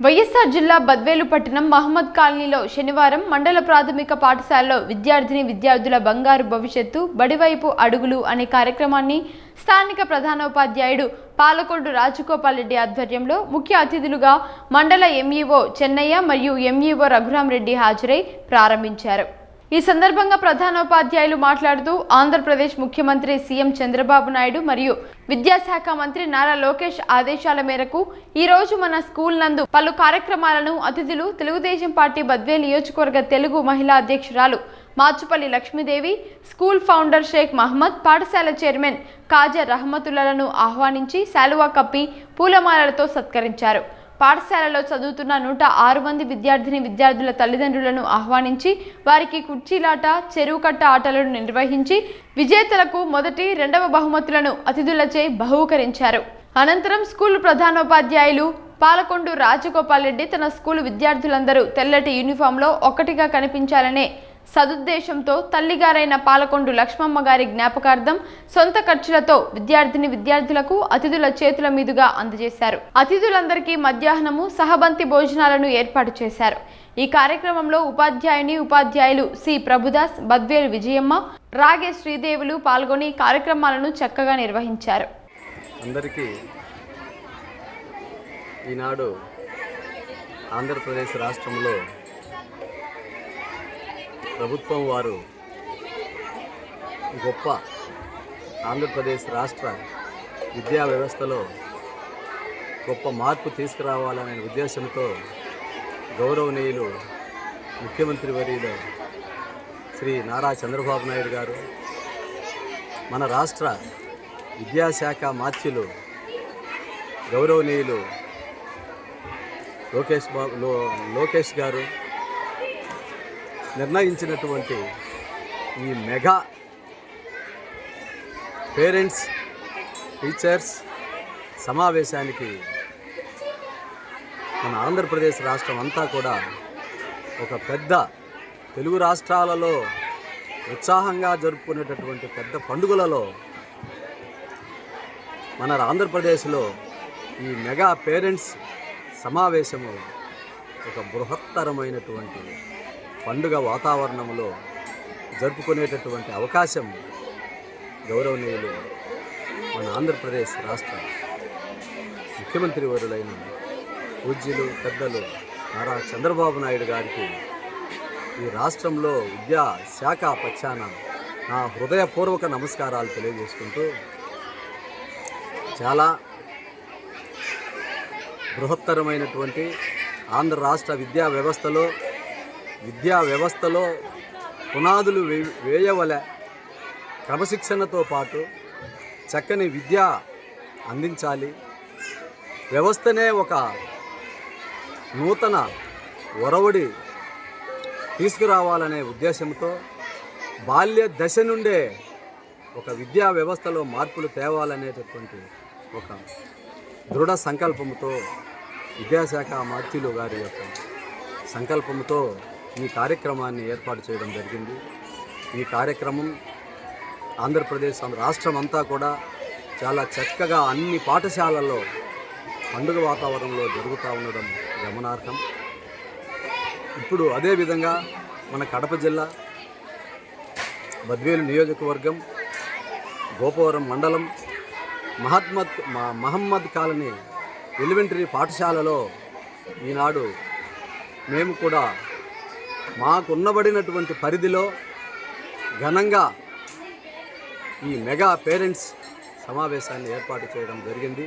వైఎస్ఆర్ జిల్లా బద్వేలు పట్టణం మహమ్మద్ కాలనీలో శనివారం మండల ప్రాథమిక పాఠశాలలో విద్యార్థిని విద్యార్థుల బంగారు భవిష్యత్తు బడివైపు అడుగులు అనే కార్యక్రమాన్ని స్థానిక ప్రధానోపాధ్యాయుడు పాలకొండు రాజగోపాల్ రెడ్డి ఆధ్వర్యంలో ముఖ్య అతిథులుగా మండల ఎంఈఓ చెన్నయ్య మరియు ఎంఈఓ రఘురాం రెడ్డి హాజరై ప్రారంభించారు. ఈ సందర్భంగా ప్రధానోపాధ్యాయులు మాట్లాడుతూ ఆంధ్రప్రదేశ్ ముఖ్యమంత్రి సీఎం చంద్రబాబు నాయుడు మరియు విద్యాశాఖ మంత్రి నారా లోకేష్ ఆదేశాల మేరకు ఈ రోజు మన స్కూల్ నందు పలు కార్యక్రమాలను అతిథులు తెలుగుదేశం పార్టీ బద్వే నియోజకవర్గ తెలుగు మహిళా అధ్యక్షురాలు మాచుపల్లి లక్ష్మీదేవి స్కూల్ ఫౌండర్ షేక్ మహమ్మద్ పాఠశాల చైర్మన్ కాజా రహమతులను ఆహ్వానించి శాలువా కప్పి పూలమాలలతో సత్కరించారు. పాఠశాలలో చదువుతున్న నూట ఆరు మంది విద్యార్థిని విద్యార్థుల తల్లిదండ్రులను ఆహ్వానించి వారికి కుర్చీలాట చెరువు కట్ట ఆటలను నిర్వహించి విజేతలకు మొదటి రెండవ బహుమతులను అతిథులచే బహూకరించారు. అనంతరం స్కూల్ ప్రధానోపాధ్యాయులు పాలకొండు రాజగోపాల్ రెడ్డి తన స్కూలు విద్యార్థులందరూ తెల్లటి యూనిఫామ్లో ఒకటిగా కనిపించాలనే సదుద్దేశంతో తల్లిగారైన పాలకొండు లక్ష్మమ్మ గారి జ్ఞాపకార్థం సొంత ఖర్చులతో విద్యార్థిని విద్యార్థులకు అతిథుల చేతుల మీదుగా అందజేశారు. అతిథులందరికీ మధ్యాహ్నము సహబంతి భోజనాలను ఏర్పాటు చేశారు. ఈ కార్యక్రమంలో ఉపాధ్యాయుని ఉపాధ్యాయులు సి. ప్రభుదాస్ బద్వేలు విజయమ్మ రాగే శ్రీదేవులు పాల్గొని కార్యక్రమాలను చక్కగా నిర్వహించారు. అందరికీ ఈనాడు ఆంధ్రప్రదేశ్ రాష్ట్రంలో ప్రభుత్వం వారు గొప్ప ఆంధ్రప్రదేశ్ రాష్ట్ర విద్యా వ్యవస్థలో గొప్ప మార్పు తీసుకురావాలనే ఉద్దేశంతో గౌరవనీయులు ముఖ్యమంత్రి వర్యులు శ్రీ నారా చంద్రబాబు నాయుడు గారు మన రాష్ట్ర విద్యాశాఖ మాత్యులు గౌరవనీయులు లోకేష్ బాబు లో లోకేష్ గారు నిర్ణయించినటువంటి ఈ మెగా పేరెంట్స్ టీచర్స్ సమావేశానికి మన ఆంధ్రప్రదేశ్ రాష్ట్రం అంతా కూడా ఒక పెద్ద తెలుగు రాష్ట్రాలలో ఉత్సాహంగా జరుపుకునేటటువంటి పెద్ద పండుగలలో మన ఆంధ్రప్రదేశ్లో ఈ మెగా పేరెంట్స్ సమావేశము ఒక బృహత్తరమైనటువంటి పండుగ వాతావరణంలో జరుపుకునేటటువంటి అవకాశం గౌరవనీయులు మన ఆంధ్రప్రదేశ్ రాష్ట్ర ముఖ్యమంత్రి వరులైన పూజ్యులు పెద్దలు నారా చంద్రబాబు నాయుడు గారికి ఈ రాష్ట్రంలో విద్యా శాఖ పక్షాన నా హృదయపూర్వక నమస్కారాలు తెలియజేసుకుంటూ చాలా బృహత్తరమైనటువంటి ఆంధ్ర రాష్ట్ర విద్యా వ్యవస్థలో విద్యా వ్యవస్థలో పునాదులు వే వేయవలె క్రమశిక్షణతో పాటు చక్కని విద్య అందించాలి. వ్యవస్థనే ఒక నూతన ఒరవడి తీసుకురావాలనే ఉద్దేశంతో బాల్య దశ నుండే ఒక విద్యా వ్యవస్థలో మార్పులు తేవాలనేటటువంటి ఒక దృఢ సంకల్పంతో విద్యాశాఖ మాత్యులు గారి యొక్క సంకల్పంతో ఈ కార్యక్రమాన్ని ఏర్పాటు చేయడం జరిగింది. ఈ కార్యక్రమం ఆంధ్రప్రదేశ్ రాష్ట్రం అంతా కూడా చాలా చక్కగా అన్ని పాఠశాలల్లో పండుగ వాతావరణంలో జరుగుతూ ఉండడం గమనార్హం. ఇప్పుడు అదేవిధంగా మన కడప జిల్లా బద్వేలు నియోజకవర్గం గోపవరం మండలం మహత్మద్ మ- మహమ్మద్ కాలనీ ఎలిమెంటరీ పాఠశాలలో ఈనాడు మేము కూడా మాకున్నబడినటువంటి పరిధిలో ఘనంగా ఈ మెగా పేరెంట్స్ సమావేశాన్ని ఏర్పాటు చేయడం జరిగింది.